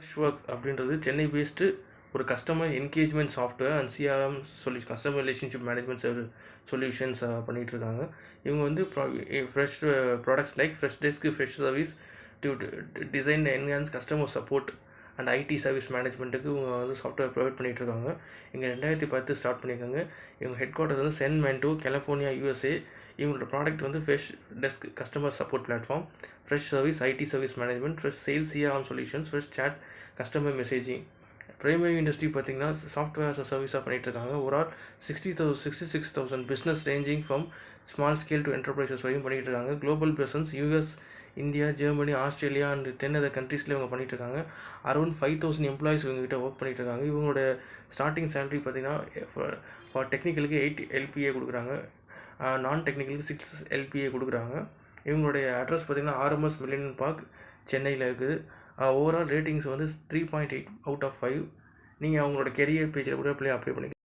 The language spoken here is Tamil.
ஃப்ரெஷ் ஒர்க் அப்படின்றது சென்னை பேஸ்டு ஒரு customer engagement software and CRM சொல்லி customer relationship management serve solutions பண்ணிகிட்டு இருக்காங்க இவங்க வந்து fresh products like fresh desk fresh service to design enhance customer support and IT service மேனேஜ்மெண்ட்டுக்கு இவங்க வந்து சாஃப்ட்வேர் ப்ரொவைட் பண்ணிகிட்ருக்காங்க இங்கே ரெண்டாயிரத்தி பத்து ஸ்டார்ட் பண்ணியிருக்காங்க. இவங்க ஹெட் குவார்ட்டர் வந்து சென் மென்டோ கலிஃபோர்னியா யூஎஸ்ஏ இவங்களோட ப்ராடக்ட் வந்து fresh desk customer support platform fresh service IT service management fresh sales CRM solutions fresh chat customer messaging primary industry பார்த்தீங்கன்னா சாஃப்ட்வேர் சர்வீஸாக பண்ணிகிட்டு இருக்காங்க ஒரு ஆள் sixty thou sixty six thousand business ranging from small scale to enterprises வரையும் பண்ணிகிட்டு இருக்காங்க global presence US India Germany Australia and ten other கண்ட்ரீஸில் இவங்க பண்ணிட்டு இருக்காங்க அரௌண்ட் ஃபைவ் தௌசண்ட் எம்ப்ளாயிஸ் இவங்ககிட்ட ஒர்க் பண்ணிகிட்டு இருக்காங்க இவங்களோட ஸ்டார்டிங் சேலரி பார்த்தீங்கன்னா ஃபார் டெக்னிக்கலுக்கு எயிட் எல்பிஏ கொடுக்குறாங்க. நான் டெக்னிக்கலுக்கு சிக்ஸ் எல்பிஏ கொடுக்குறாங்க. இவங்களுடைய அட்ரஸ் பார்த்தீங்கன்னா ஆர்எம்எஸ் மில்லியன் பார்க் சென்னையில் இருக்குது. ஓவரால் ரேட்டிங்ஸ் வந்து three point eight out of five நீங்கள் அவங்களோட கெரியர் பேஜில் கூட அப்ளை அப்ளை பண்ணிக்கலாம்.